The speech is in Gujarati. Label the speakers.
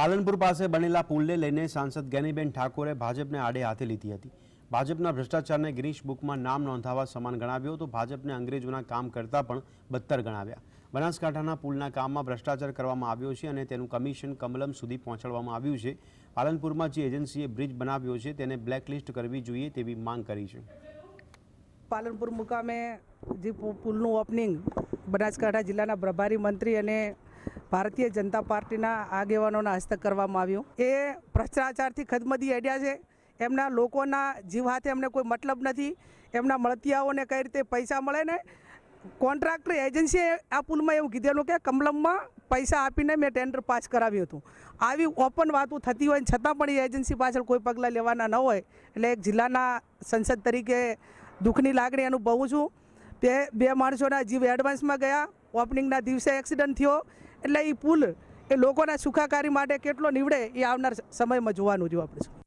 Speaker 1: પાલનપુર પાસે બનેલા પુલને લઈને સાંસદ ગેનીબેન ઠાકોરે ભાજપને આડે હાથે લીધી હતી. ભાજપના ભ્રષ્ટાચારને ગિરીશ બુકમાં નામ નોંધાવવા સમાન ગણાવ્યો તો ભાજપને અંગ્રેજોના કામ કરતાં પણ બદતર ગણાવ્યા. બનાસકાંઠાના પુલના કામમાં ભ્રષ્ટાચાર કરવામાં આવ્યો છે અને તેનું કમિશન કમલમ સુધી પહોંચાડવામાં આવ્યું છે. પાલનપુરમાં જે એજન્સીએ બ્રિજ બનાવ્યો છે તેને બ્લેકલિસ્ટ કરવી જોઈએ તેવી માંગ કરી છે.
Speaker 2: પાલનપુર મુકામે જે પુલનું ઓપનિંગ બનાસકાંઠા જિલ્લાના પ્રભારી મંત્રી અને ભારતીય જનતા પાર્ટીના આગેવાનોના હસ્તક કરવામાં આવ્યું. એ ભ્રષ્ટાચારથી ખદમદી અડ્યા છે. એમના લોકોના જીવ હાથે એમને કોઈ મતલબ નથી. એમના મળતિયાઓને કઈ રીતે પૈસા મળે ને કોન્ટ્રાક્ટર એજન્સીએ આ પુલમાં એવું કીધેલું કે કમલમમાં પૈસા આપીને મેં ટેન્ડર પાસ કરાવ્યું હતું. આવી ઓપન વાતો થતી હોય છતાં પણ એ એજન્સી પાછળ કોઈ પગલાં લેવાના ન હોય. એટલે એક જિલ્લાના સંસદ તરીકે દુઃખની લાગણી અનુભવું છું. બે બે માણસોના જીવ એડવાન્સમાં ગયા. ઓપનિંગના દિવસે એક્સિડન્ટ થયો. એટલે એ પુલ એ લોકોના સુખાકારી માટે કેટલો નીવડે એ આવનાર સમયમાં જોવાનું જો આપણે.